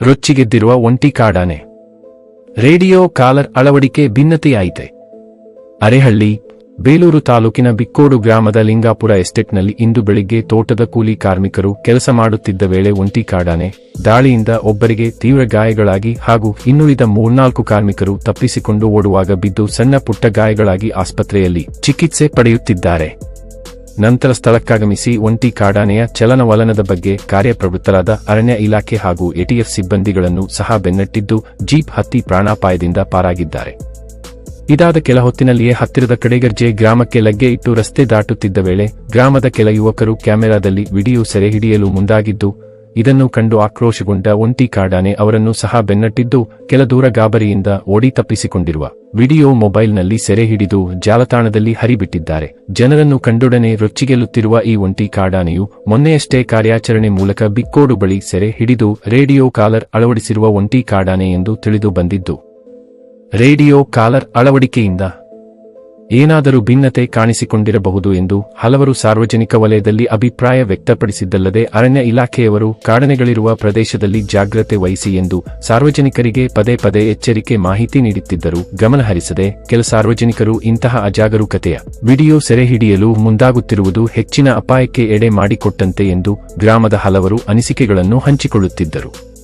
ರೊಚ್ಚಿಗೆದ್ದಿರುವ ಒಂಟಿ ಕಾಡಾನೆ. Radio collar ಅಳವಡಿಕೆ ಭಿನ್ನತೆಯಾಯಿತೆ. ಅರೆಹಳ್ಳಿ, ಬೇಲೂರು ತಾಲೂಕಿನ ಬಿಕ್ಕೋಡು ಗ್ರಾಮದ ಲಿಂಗಾಪುರ ಎಸ್ಟೇಟ್ನಲ್ಲಿ ಇಂದು ಬೆಳಿಗ್ಗೆ ತೋಟದ ಕೂಲಿ ಕಾರ್ಮಿಕರು ಕೆಲಸ ಮಾಡುತ್ತಿದ್ದ ವೇಳೆ ಒಂಟಿ ಕಾಡಾನೆ ದಾಳಿಯಿಂದ ಒಬ್ಬರಿಗೆ ತೀವ್ರ ಗಾಯಗಳಾಗಿ ಹಾಗೂ ಇನ್ನುಳಿದ ಮೂರ್ನಾಲ್ಕು ಕಾರ್ಮಿಕರು ತಪ್ಪಿಸಿಕೊಂಡು ಓಡುವಾಗ ಬಿದ್ದು ಸಣ್ಣ ಪುಟ್ಟ ಗಾಯಗಳಾಗಿ ಆಸ್ಪತ್ರೆಯಲ್ಲಿ ಚಿಕಿತ್ಸೆ ಪಡೆಯುತ್ತಿದ್ದಾರೆ. ನಂತರ ಸ್ಥಳಕ್ಕಾಗಮಿಸಿ ಒಂಟಿ ಕಾಡಾನೆಯ ಚಲನವಲನದ ಬಗ್ಗೆ ಕಾರ್ಯಪ್ರವೃತ್ತರಾದ ಅರಣ್ಯ ಇಲಾಖೆ ಹಾಗೂ ಎಟಿಎಫ್ ಸಿಬ್ಬಂದಿಗಳನ್ನು ಸಹ ಬೆನ್ನಟ್ಟಿದ್ದು ಜೀಪ್ ಹತ್ತಿ ಪ್ರಾಣಾಪಾಯದಿಂದ ಪಾರಾಗಿದ್ದಾರೆ. ಇದಾದ ಕೆಲ ಹೊತ್ತಿನಲ್ಲಿಯೇ ಹತ್ತಿರದ ಕಡೆಗರ್ಜೆ ಗ್ರಾಮಕ್ಕೆ ಲಗ್ಗೆ ಇಟ್ಟು ರಸ್ತೆ ದಾಟುತ್ತಿದ್ದ ವೇಳೆ ಗ್ರಾಮದ ಕೆಲ ಯುವಕರು ಕ್ಯಾಮೆರಾದಲ್ಲಿ ವಿಡಿಯೋ ಸೆರೆ ಹಿಡಿಯಲು ಮುಂದಾಗಿದ್ದು ಇದನ್ನು ಕಂಡು ಆಕ್ರೋಶಗೊಂಡ ಒಂಟಿ ಕಾಡಾನೆ ಅವರನ್ನು ಸಹ ಬೆನ್ನಟ್ಟಿದ್ದು ಕೆಲ ದೂರ ಗಾಬರಿಯಿಂದ ಓಡಿ ತಪ್ಪಿಸಿಕೊಂಡಿರುವ. ವಿಡಿಯೋ ಮೊಬೈಲ್ನಲ್ಲಿ ಸೆರೆ ಹಿಡಿದು ಜಾಲತಾಣದಲ್ಲಿ ಹರಿಬಿಟ್ಟಿದ್ದಾರೆ. ಜನರನ್ನು ಕಂಡೊಡನೆ ರೊಚ್ಚಿಗೆಲ್ಲುತ್ತಿರುವ ಈ ಒಂಟಿ ಕಾಡಾನೆಯು ಮೊನ್ನೆಯಷ್ಟೇ ಕಾರ್ಯಾಚರಣೆ ಮೂಲಕ ಬಿಕ್ಕೋಡು ಬಳಿ ಸೆರೆ ಹಿಡಿದು ರೇಡಿಯೋ ಕಾಲರ್ ಅಳವಡಿಸಿರುವ ಒಂಟಿ ಕಾಡಾನೆ ಎಂದು ತಿಳಿದು ಬಂದಿದ್ದು. ರೇಡಿಯೋ ಕಾಲರ್ ಅಳವಡಿಕೆಯಿಂದ ಏನಾದರೂ ಭಿನ್ನತೆ ಕಾಣಿಸಿಕೊಂಡಿರಬಹುದು ಎಂದು ಹಲವರು ಸಾರ್ವಜನಿಕ ವಲಯದಲ್ಲಿ ಅಭಿಪ್ರಾಯ ವ್ಯಕ್ತಪಡಿಸಿದ್ದಲ್ಲದೆ ಅರಣ್ಯ ಇಲಾಖೆಯವರು ಕಾಡನೆಗಳಿರುವ ಪ್ರದೇಶದಲ್ಲಿ ಜಾಗ್ರತೆ ವಹಿಸಿ ಎಂದು ಸಾರ್ವಜನಿಕರಿಗೆ ಪದೇ ಪದೇ ಎಚ್ಚರಿಕೆ ಮಾಹಿತಿ ನೀಡುತ್ತಿದ್ದರು ಗಮನಹರಿಸದೆ ಕೆಲ ಸಾರ್ವಜನಿಕರು ಇಂತಹ ಅಜಾಗರೂಕತೆಯ ವಿಡಿಯೋ ಸೆರೆ ಹಿಡಿಯಲು ಮುಂದಾಗುತ್ತಿರುವುದು ಹೆಚ್ಚಿನ ಅಪಾಯಕ್ಕೆ ಎಡೆ ಮಾಡಿಕೊಟ್ಟಂತೆ ಎಂದು ಗ್ರಾಮದ ಹಲವರು ಅನಿಸಿಕೆಗಳನ್ನು ಹಂಚಿಕೊಳ್ಳುತ್ತಿದ್ದರು.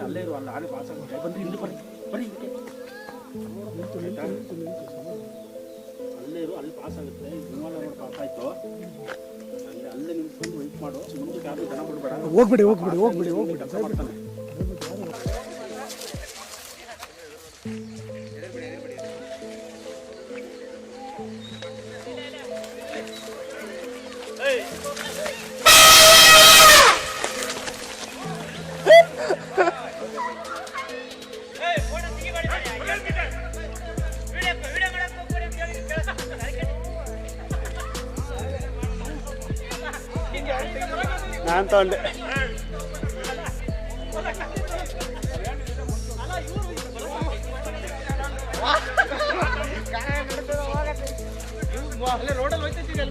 ಅಲ್ಲೇ ಇರುವ ಅಲ್ಲಿ ಪಾಸ್ ಆಗುತ್ತೆ ಬನ್ರಿ ಇಲ್ಲಿ ಬರ್ರಿ ಬರ್ರಿ ಅಲ್ಲೇ ಇರು ಅಲ್ಲಿ ಪಾಸ್ ಆಗುತ್ತೆ ನೋಡಿ ಪಾಸ್ ಅಲ್ಲೇ ಅಲ್ಲೇ ನಿಂತ್ಕೊಂಡು ವೆಯ್ಟ್ ಮಾಡು ಮುಂದಕ್ಕೆ ಯಾರು ಜನ ಬಿಡಬೇಡ ಹೋಗ್ಬಿಡಿ ಹೋಗ್ಬಿಡಿ ಹೋಗ್ಬಿಡಿ ಹೋಗ್ಬಿಡಿ. ಬರ್ತಾನೆ ಮಾಡ್ತಾನೆ ನಾನು ತಗೊಂಡೆ. ರೋಡಲ್ಲಿ ಹೋಯ್ತಿದ್ದೀನಿ